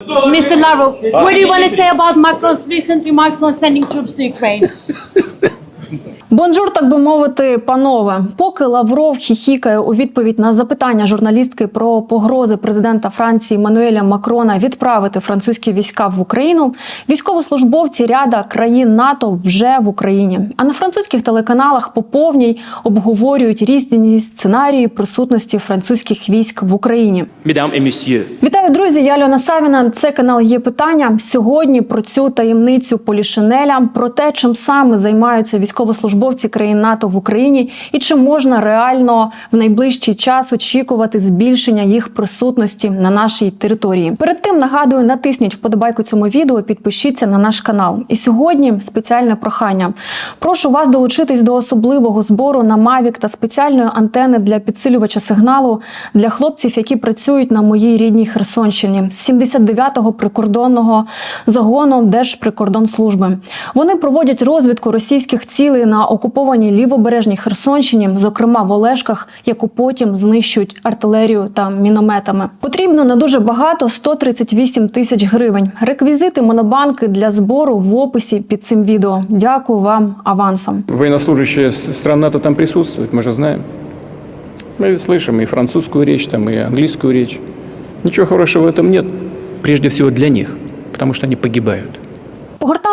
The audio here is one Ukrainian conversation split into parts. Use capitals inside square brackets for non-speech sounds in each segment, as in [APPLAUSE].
Mr. Lavrov, what do you want to say about Macron's recent remarks on sending troops to Ukraine? [LAUGHS] Бонжур, так би мовити, панове. Поки Лавров хіхікає у відповідь на запитання журналістки про погрози президента Франції Мануеля Макрона відправити французькі війська в Україну, військовослужбовці ряда країн НАТО вже в Україні. А на французьких телеканалах по повній обговорюють різні сценарії присутності французьких військ в Україні. Вітаю, друзі! Я Альона Савіна. Це канал є питання. Сьогодні про цю таємницю Полішинеля, про те, чим саме займаються військовослужбовці країн НАТО в Україні, і чи можна реально в найближчий час очікувати збільшення їх присутності на нашій території. Перед тим нагадую, натисніть вподобайку цьому відео, підпишіться на наш канал. І сьогодні спеціальне прохання. Прошу вас долучитись до особливого збору на Mavic та спеціальної антени для підсилювача сигналу для хлопців, які працюють на моїй рідній Херсонщині з 79-го прикордонного загону Держприкордонслужби. Вони проводять розвідку російських цілей на окупованій лівобережній Херсонщині, зокрема в Олешках, яку потім знищують артилерію та мінометами. Потрібно на дуже багато 138 тисяч гривень. Реквізити монобанки для збору в описі під цим відео. Дякую вам авансом. Военнослужащие с- стран НАТО там присутствуют, мы же знаем. Мы слышим и французскую речь, там, и английскую речь. Ничего хорошего в этом нет, прежде всего для них, потому что они погибают.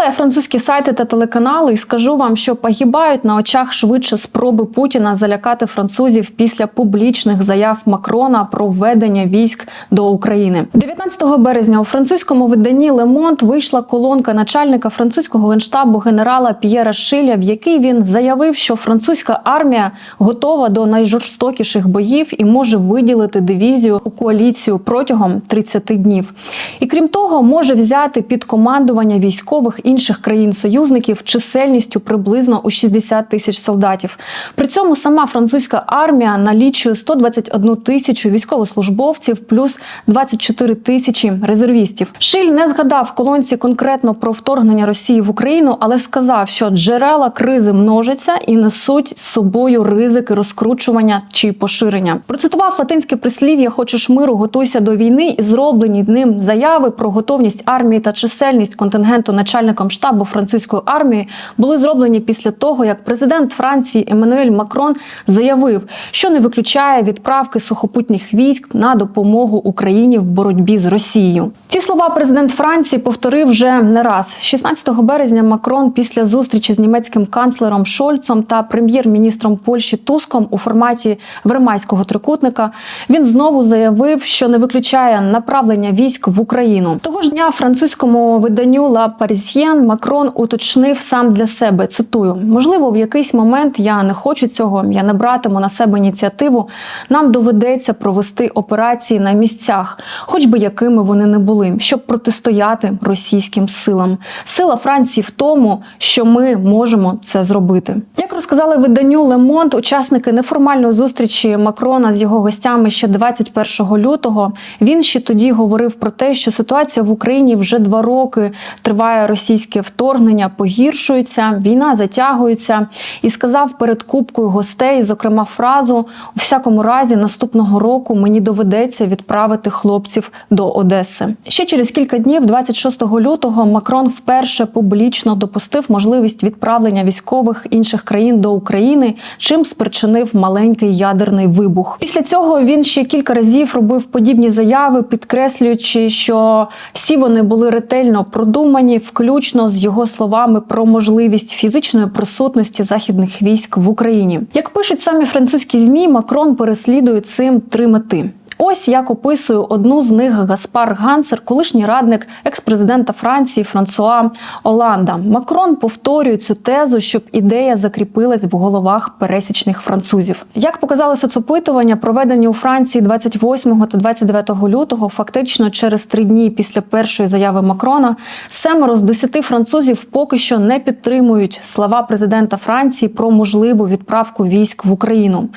Погортала я французькі сайти та телеканали і скажу вам, що погибають на очах швидше спроби Путіна залякати французів після публічних заяв Макрона про введення військ до України. 19 березня у французькому виданні Monde вийшла колонка начальника французького генштабу генерала П'єра Шиля, в якій він заявив, що французька армія готова до найжорстокіших боїв і може виділити дивізію у коаліцію протягом 30 днів. І крім того, може взяти під командування військових інших країн-союзників чисельністю приблизно у 60 тисяч солдатів. При цьому сама французька армія налічує 121 тисячу військовослужбовців плюс 24 тисячі резервістів. Шиль не згадав колонці конкретно про вторгнення Росії в Україну, але сказав, що джерела кризи множаться і несуть з собою ризики розкручування чи поширення. Процитував латинське прислів'я Хочеш миру, готуйся до війни і зроблені ним заяви про готовність армії та чисельність контингенту начальником штабу французької армії були зроблені після того, як президент Франції Еммануель Макрон заявив, що не виключає відправки сухопутніх військ на допомогу Україні в боротьбі з Росією. Ці слова президент Франції повторив вже не раз. 16 березня Макрон після зустрічі з німецьким канцлером Шольцом та прем'єр-міністром Польщі Туском у форматі Вермайського трикутника він знову заявив, що не виключає направлення військ в Україну. Того ж дня французькому виданню La Parisien Макрон уточнив сам для себе. Цитую: можливо, в якийсь момент я не хочу цього, я не братиму на себе ініціативу. Нам доведеться провести операції на місцях, хоч би якими вони не були, щоб протистояти російським силам. Сила Франції в тому, що ми можемо це зробити. Як розказали виданню Monde, учасники неформальної зустрічі Макрона з його гостями ще 21 лютого. Він ще тоді говорив про те, що ситуація в Україні вже два роки триває російське вторгнення, погіршується, війна затягується, і сказав перед кубкою гостей, зокрема, фразу у всякому разі наступного року мені доведеться відправити хлопців до Одеси. Ще через кілька днів, 26 лютого, Макрон вперше публічно допустив можливість відправлення військових інших країн до України, чим спричинив маленький ядерний вибух. Після цього він ще кілька разів робив подібні заяви, підкреслюючи, що всі вони були ретельно продумані, включно з його словами про можливість фізичної присутності західних військ в Україні. Як пишуть самі французькі змі, Макрон переслідує цим три мети. Ось як описує одну з них Гаспар Гансер, колишній радник екс-президента Франції Франсуа Оланда. Макрон повторює цю тезу, щоб ідея закріпилась в головах пересічних французів. Як показали соцопитування, проведені у Франції 28 та 29 лютого, фактично через три дні після першої заяви Макрона, семеро з десяти французів поки що не підтримують слова президента Франції про можливу відправку військ в Україну.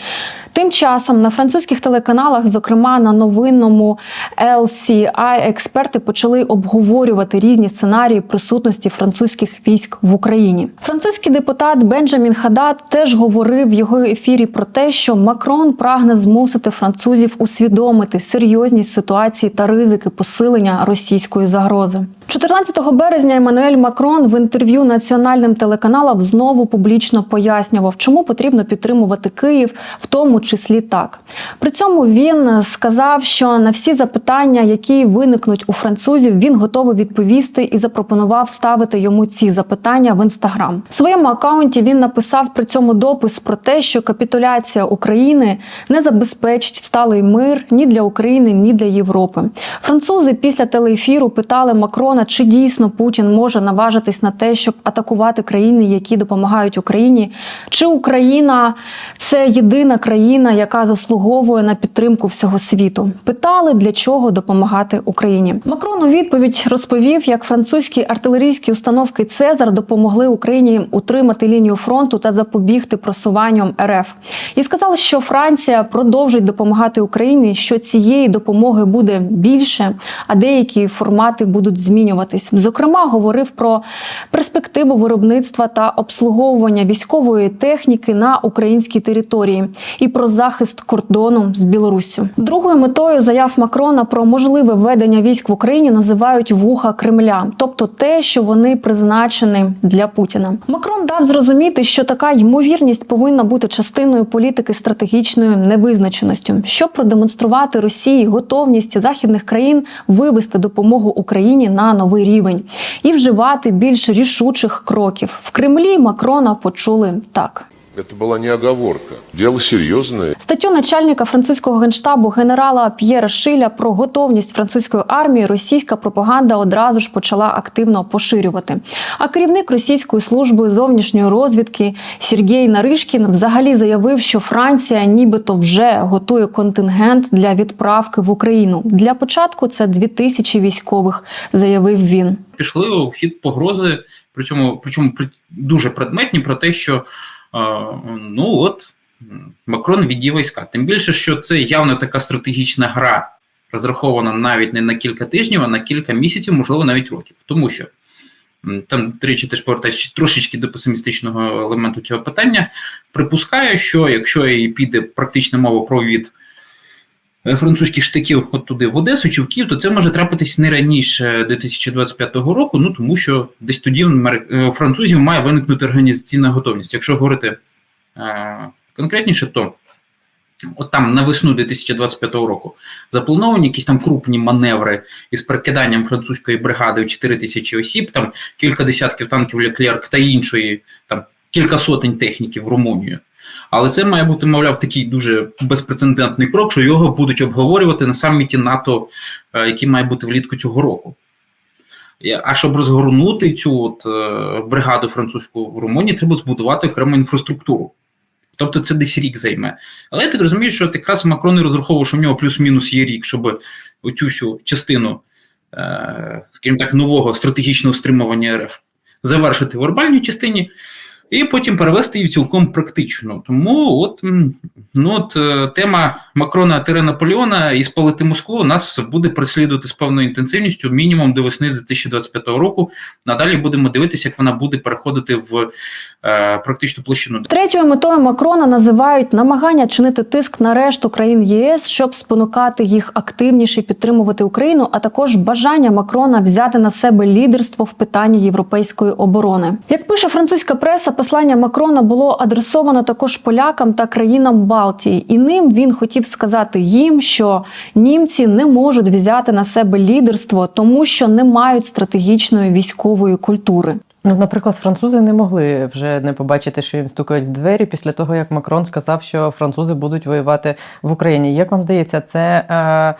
Тим часом на французьких телеканалах, зокрема на новинному LCI, експерти почали обговорювати різні сценарії присутності французьких військ в Україні. Французький депутат Бенджамін Хадад теж говорив в його ефірі про те, що Макрон прагне змусити французів усвідомити серйозність ситуації та ризики посилення російської загрози. 14 березня Еммануель Макрон в інтерв'ю національним телеканалам знову публічно пояснював, чому потрібно підтримувати Київ, в тому числі так. При цьому він сказав, що на всі запитання, які виникнуть у французів, він готовий відповісти і запропонував ставити йому ці запитання в інстаграм. В своєму акаунті він написав при цьому допис про те, що капітуляція України не забезпечить сталий мир ні для України, ні для Європи. Французи після телеефіру питали Макрона, чи дійсно Путін може наважитись на те, щоб атакувати країни, які допомагають Україні, чи Україна це єдина країна, яка заслуговує на підтримку всього світу. Питали, для чого допомагати Україні. Макрон у відповідь розповів, як французькі артилерійські установки Цезар допомогли Україні утримати лінію фронту та запобігти просуванням РФ. І сказали, що Франція продовжить допомагати Україні, що цієї допомоги буде більше, а деякі формати будуть змінюватись. Зокрема, говорив про перспективу виробництва та обслуговування військової техніки на українській території і про захист кордону з Білоруссю. Другою метою заяв Макрона про можливе введення військ в Україні називають вуха Кремля, тобто те, що вони призначені для Путіна. Макрон дав зрозуміти, що така ймовірність повинна бути частиною політики стратегічною невизначеністю, щоб продемонструвати Росії готовність західних країн вивести допомогу Україні на новий рівень і вживати більш рішучих кроків. В Кремлі Макрона почули так. Это была не оговорка. Дело серьезное. Статтю начальника французького генштабу генерала П'єра Шиля про готовність французької армії російська пропаганда одразу ж почала активно поширювати. А керівник російської служби зовнішньої розвідки Сергій Наришкін взагалі заявив, що Франція нібито вже готує контингент для відправки в Україну. Для початку це 2000 військових, заявив він. пішли у вхід погрози, причому, причому при- дуже предметні про те, що ну от Макрон віддіє війська. Тим більше, що це явно така стратегічна гра, розрахована навіть не на кілька тижнів, а на кілька місяців, можливо, навіть років. Тому що там тричі теж повертаючись трошечки до песимістичного елементу цього питання, припускаю, що якщо і піде практична мова про від французьких штиків от туди в Одесу чи в Київ, то це може трапитись не раніше 2025 року. Ну тому що десь тоді е, у французів має виникнути організаційна готовність. Якщо говорити е, конкретніше, то от там на весну 2025 року заплановані якісь там крупні маневри із перекиданням французької бригади в 4 тисячі осіб, там кілька десятків танків Леклерк та іншої, там кілька сотень техніків в Румунію. Але це має бути, мовляв, такий дуже безпрецедентний крок, що його будуть обговорювати на саміті НАТО, е, який має бути влітку цього року. А щоб розгорнути цю от, е, бригаду французьку в Румунії, треба збудувати окрему інфраструктуру. Тобто це десь рік займе. Але я так розумію, що якраз Макрон і розраховував, що в нього плюс-мінус є рік, щоб оцю всю частину, е, скажімо так, нового стратегічного стримування РФ завершити в вербальній частині, і потім перевести її в цілком практично. Тому от, ну, от е, тема Макрона тире Наполеона і спалити Москву нас буде переслідувати з певною інтенсивністю мінімум до весни 2025 року. Надалі будемо дивитися, як вона буде переходити в е, практичну площину. Третьою метою Макрона називають намагання чинити тиск на решту країн ЄС, щоб спонукати їх активніше підтримувати Україну, а також бажання Макрона взяти на себе лідерство в питанні європейської оборони. Як пише французька преса, послання Макрона було адресовано також полякам та країнам Балтії, і ним він хотів сказати їм, що німці не можуть взяти на себе лідерство, тому що не мають стратегічної військової культури. Ну, наприклад, французи не могли вже не побачити, що їм стукають в двері після того, як Макрон сказав, що французи будуть воювати в Україні. Як вам здається, це е,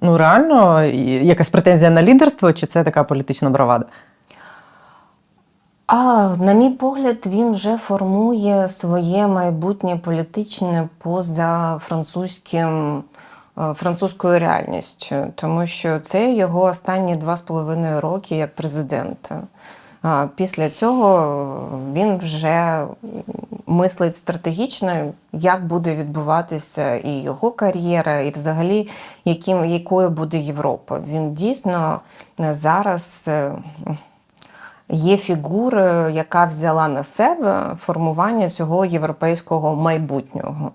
ну реально якась претензія на лідерство, чи це така політична бравада? А на мій погляд, він вже формує своє майбутнє політичне поза французьким. е, Французькою реальністю, тому що це його останні два з половиною роки як президента. Після цього він вже мислить стратегічно, як буде відбуватися і його кар'єра, і взагалі яким, якою буде Європа. Він дійсно зараз е, є фігурою, яка взяла на себе формування цього європейського майбутнього.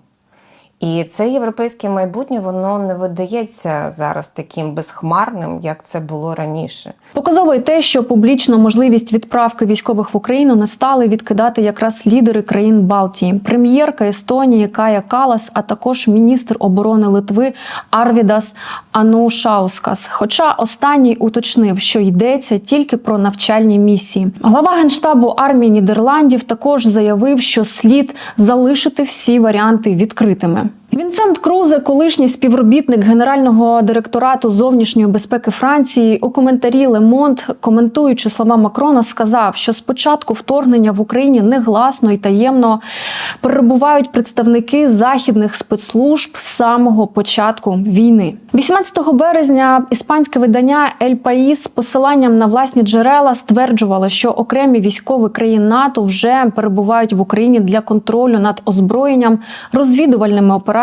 І це європейське майбутнє воно не видається зараз таким безхмарним, як це було раніше. Показово й те, що публічно можливість відправки військових в Україну не стали відкидати якраз лідери країн Балтії, прем'єрка Естонії Кая Калас, а також міністр оборони Литви Арвідас Анушаускас. Хоча останній уточнив, що йдеться тільки про навчальні місії. Глава генштабу армії Нідерландів також заявив, що слід залишити всі варіанти відкритими. Вінсент Крузе, колишній співробітник генерального директорату зовнішньої безпеки Франції, у коментарі Лемонт, коментуючи слова Макрона, сказав, що з початку вторгнення в Україні негласно і таємно перебувають представники західних спецслужб з самого початку війни. 18 березня іспанське видання Ель Паїс з посиланням на власні джерела стверджувало, що окремі військові країн НАТО вже перебувають в Україні для контролю над озброєнням, розвідувальними операціями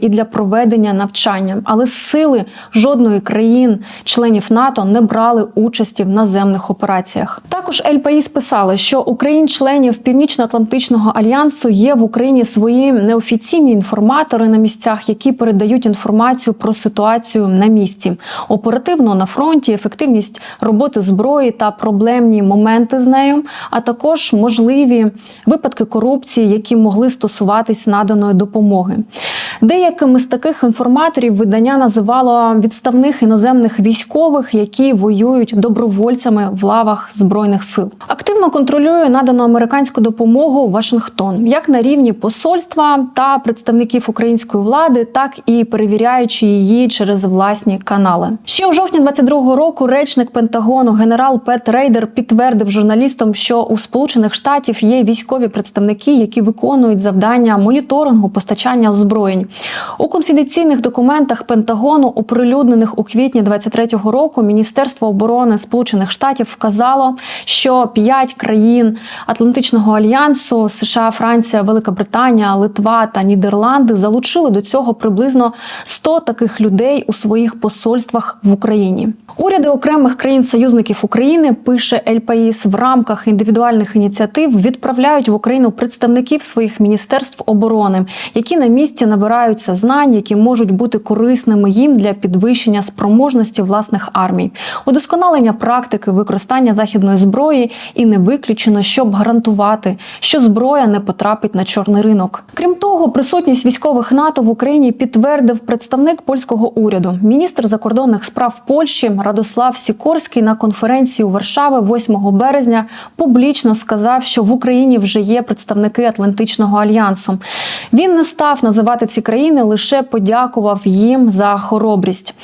і для проведення навчання. Але сили жодної країн, членів НАТО, не брали участі в наземних операціях. Також Ель Паїс писали, що у країн-членів Північно-Атлантичного альянсу є в Україні свої неофіційні інформатори на місцях, які передають інформацію про ситуацію на місці, оперативно на фронті, ефективність роботи зброї та проблемні моменти з нею, а також можливі випадки корупції, які могли стосуватись наданої допомоги. Деякими з таких інформаторів видання називало відставних іноземних військових, які воюють добровольцями в лавах збройних сил. Активно контролює надану американську допомогу Вашингтон, як на рівні посольства та представників української влади, так і перевіряючи її через власні канали. Ще у жовтні 22-го року речник Пентагону генерал Пет Рейдер підтвердив журналістам, що у Сполучених Штатів є військові представники, які виконують завдання моніторингу постачання озброєнь. У конфіденційних документах Пентагону, оприлюднених у квітні 23-го року, Міністерство оборони Сполучених Штатів вказало, що п'ять країн Атлантичного альянсу США, Франція, Велика Британія, Литва та Нідерланди залучили до цього приблизно 100 таких людей у своїх посольствах в Україні. Уряди окремих країн-союзників України пише Ель Паїс в рамках індивідуальних ініціатив відправляють в Україну представників своїх міністерств оборони, які на місці набираються знань, які можуть бути корисними їм для підвищення спроможності власних армій, удосконалення практики використання західної зброї і не виключено, щоб гарантувати, що зброя не потрапить на чорний ринок. Крім того, присутність військових НАТО в Україні підтвердив представник польського уряду, міністр закордонних справ Польщі Радослав Сікорський на конференції у Варшаві 8 березня публічно сказав, що в Україні вже є представники Атлантичного альянсу. Він не став називати ці країни, лише подякував їм за хоробрість.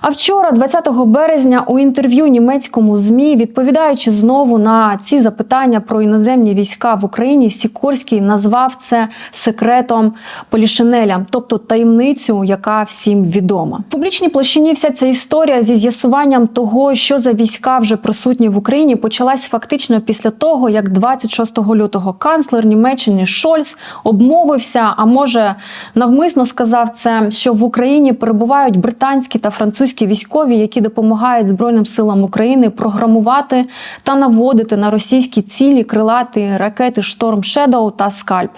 А вчора, 20 березня, у інтерв'ю німецькому змі, відповідаючи знову на ці запитання про іноземні війська в Україні, Сікорський назвав це секретом Полішинеля, тобто таємницю, яка всім відома. В публічній площині вся ця історія зі з'ясуванням того, що за війська вже присутні в Україні, почалась фактично після того, як 26 лютого канцлер Німеччини Шольц обмовився, а може навмисно сказав це, що в Україні перебувають британські та французькі військові, які допомагають Збройним силам України програмувати та наводити на російські цілі крилаті ракети Шторм Шедоу та Скальп.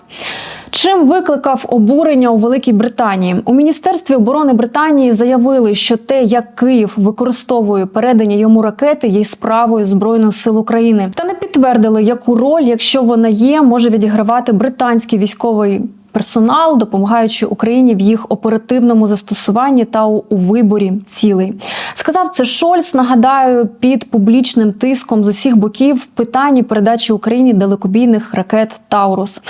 Чим викликав обурення у Великій Британії у міністерстві оборони Британії заявили, що те, як Київ використовує передані йому ракети, є справою збройних сил України, та не підтвердили, яку роль, якщо вона є, може відігравати британський військовий. Персонал, допомагаючи Україні в їх оперативному застосуванні та у, виборі цілей, сказав це Шольц. Нагадаю, під публічним тиском з усіх боків в питанні передачі Україні далекобійних ракет Таурус.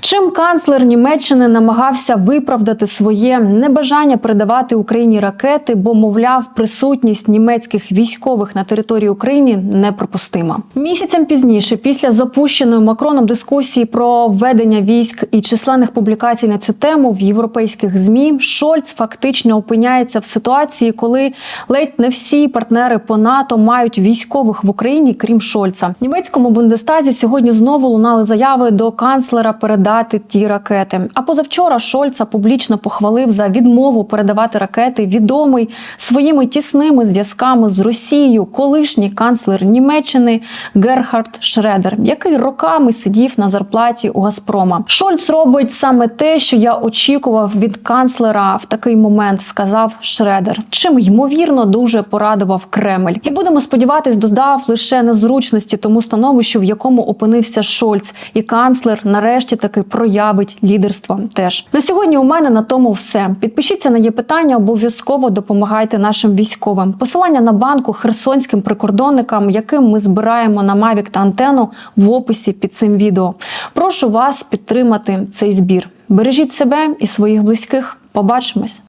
Чим канцлер Німеччини намагався виправдати своє небажання передавати Україні ракети, бо мовляв, присутність німецьких військових на території України неприпустима. Місяцем пізніше, після запущеної Макроном дискусії про введення військ і численних публікацій публікацій на цю тему в європейських змі. Шольц фактично опиняється в ситуації, коли ледь не всі партнери по НАТО мають військових в Україні, крім Шольца. В німецькому бундестазі сьогодні знову лунали заяви до канцлера передати ті ракети. А позавчора Шольца публічно похвалив за відмову передавати ракети відомий своїми тісними зв'язками з Росією, колишній канцлер Німеччини Герхард Шредер, який роками сидів на зарплаті у Газпрома. Шольц робить саме те, що я очікував від канцлера в такий момент, сказав Шредер. Чим ймовірно дуже порадував Кремль. І будемо сподіватись, додав лише незручності тому становищу, в якому опинився Шольц, і канцлер нарешті таки проявить лідерство. Теж на сьогодні у мене на тому все. Підпишіться на є питання, обов'язково допомагайте нашим військовим. Посилання на банку херсонським прикордонникам, яким ми збираємо на Мавік та антенну в описі під цим відео. Прошу вас підтримати цей збір. Бережіть себе і своїх близьких. Побачимось.